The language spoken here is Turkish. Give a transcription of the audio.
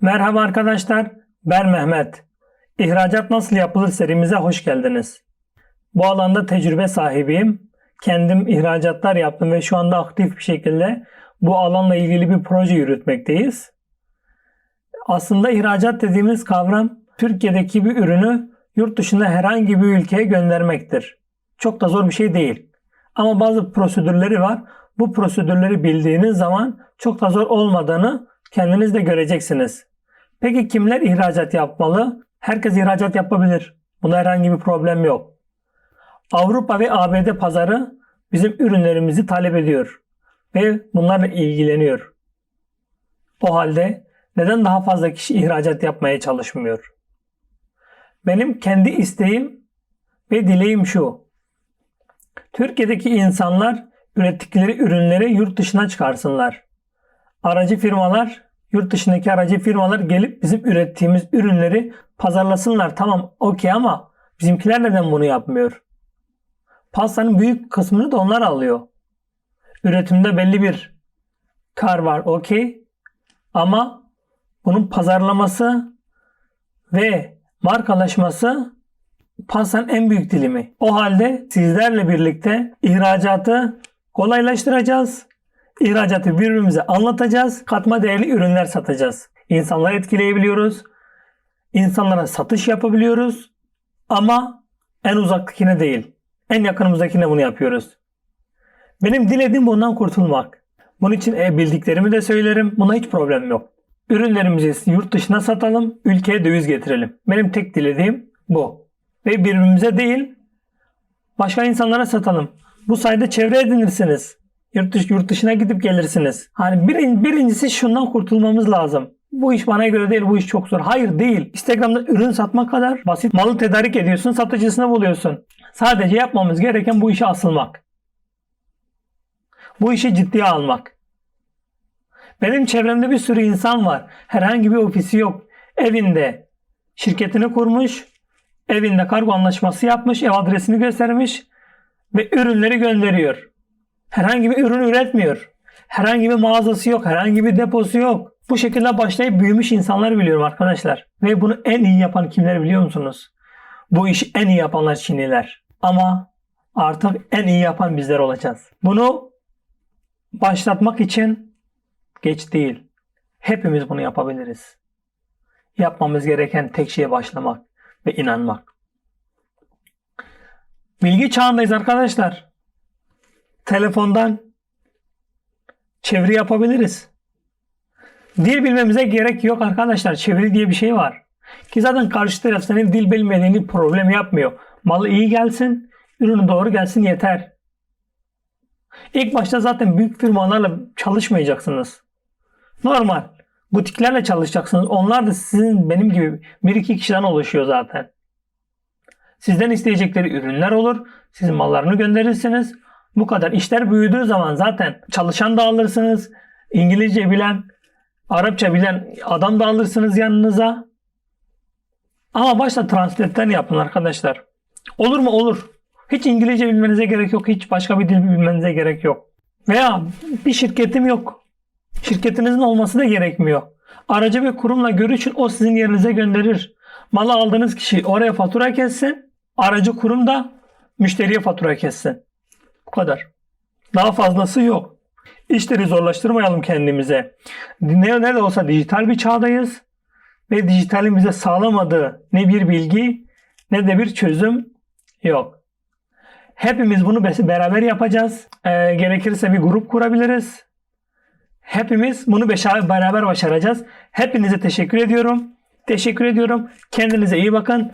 Merhaba arkadaşlar, ben Mehmet. İhracat nasıl yapılır serimize hoş geldiniz. Bu alanda tecrübe sahibiyim. Kendim ihracatlar yaptım ve şu anda aktif bir şekilde bu alanla ilgili bir proje yürütmekteyiz. Aslında ihracat dediğimiz kavram Türkiye'deki bir ürünü yurt dışında herhangi bir ülkeye göndermektir. Çok da zor bir şey değil. Ama bazı prosedürleri var. Bu prosedürleri bildiğiniz zaman çok da zor olmadığını kendiniz de göreceksiniz. Peki kimler ihracat yapmalı? Herkes ihracat yapabilir. Buna herhangi bir problem yok. Avrupa ve ABD pazarı bizim ürünlerimizi talep ediyor ve bunlarla ilgileniyor. O halde neden daha fazla kişi ihracat yapmaya çalışmıyor? Benim kendi isteğim ve dileğim şu. Türkiye'deki insanlar ürettikleri ürünleri yurt dışına çıkarsınlar. Aracı firmalar, yurt dışındaki aracı firmalar gelip bizim ürettiğimiz ürünleri pazarlasınlar. Tamam okey ama bizimkiler neden bunu yapmıyor? Pastanın büyük kısmını da onlar alıyor. Üretimde belli bir kar var okey ama bunun pazarlaması ve markalaşması pastanın en büyük dilimi. O halde sizlerle birlikte ihracatı kolaylaştıracağız. İhracatı birbirimize anlatacağız. Katma değerli ürünler satacağız. İnsanları etkileyebiliyoruz. İnsanlara satış yapabiliyoruz. Ama en uzaktakine değil. En yakınımızdakine bunu yapıyoruz. Benim dilediğim bundan kurtulmak. Bunun için e, bildiklerimi de söylerim. Buna hiç problem yok. Ürünlerimizi yurt dışına satalım, ülkeye döviz getirelim. Benim tek dilediğim bu. Ve birbirimize değil, başka insanlara satalım. Bu sayede çevre edinirsiniz. Yurt, dışı, yurt dışına gidip gelirsiniz. Hani birin, birincisi şundan kurtulmamız lazım. Bu iş bana göre değil, bu iş çok zor. Hayır değil. Instagram'da ürün satmak kadar basit. Malı tedarik ediyorsun, satıcısını buluyorsun. Sadece yapmamız gereken bu işe asılmak. Bu işi ciddiye almak. Benim çevremde bir sürü insan var. Herhangi bir ofisi yok. Evinde şirketini kurmuş. Evinde kargo anlaşması yapmış. Ev adresini göstermiş. Ve ürünleri gönderiyor. Herhangi bir ürün üretmiyor. Herhangi bir mağazası yok. Herhangi bir deposu yok. Bu şekilde başlayıp büyümüş insanlar biliyorum arkadaşlar. Ve bunu en iyi yapan kimler biliyor musunuz? Bu işi en iyi yapanlar Çinliler. Ama artık en iyi yapan bizler olacağız. Bunu başlatmak için geç değil. Hepimiz bunu yapabiliriz. Yapmamız gereken tek şeye başlamak ve inanmak. Bilgi çağındayız arkadaşlar. Telefondan çeviri yapabiliriz. Dil bilmemize gerek yok arkadaşlar. Çeviri diye bir şey var. Ki zaten karşı taraf senin dil bilmediğini problem yapmıyor. Malı iyi gelsin, ürünü doğru gelsin yeter. İlk başta zaten büyük firmalarla çalışmayacaksınız. Normal. Butiklerle çalışacaksınız. Onlar da sizin benim gibi bir iki kişiden oluşuyor zaten. Sizden isteyecekleri ürünler olur. Siz mallarını gönderirsiniz. Bu kadar. İşler büyüdüğü zaman zaten çalışan da alırsınız. İngilizce bilen, Arapça bilen adam da alırsınız yanınıza. Ama başta translate'ten yapın arkadaşlar. Olur mu? Olur. Hiç İngilizce bilmenize gerek yok. Hiç başka bir dil bilmenize gerek yok. Veya bir şirketim yok. Şirketinizin olması da gerekmiyor. Aracı bir kurumla görüşün o sizin yerinize gönderir. Malı aldığınız kişi oraya fatura kessin. Aracı kurum da müşteriye fatura kessin. Bu kadar. Daha fazlası yok. İşleri zorlaştırmayalım kendimize. Ne, ne de olsa dijital bir çağdayız. Ve dijitalin bize sağlamadığı ne bir bilgi ne de bir çözüm yok. Hepimiz bunu beraber yapacağız. Ee, gerekirse bir grup kurabiliriz. Hepimiz bunu beraber başaracağız. Hepinize teşekkür ediyorum. Teşekkür ediyorum. Kendinize iyi bakın.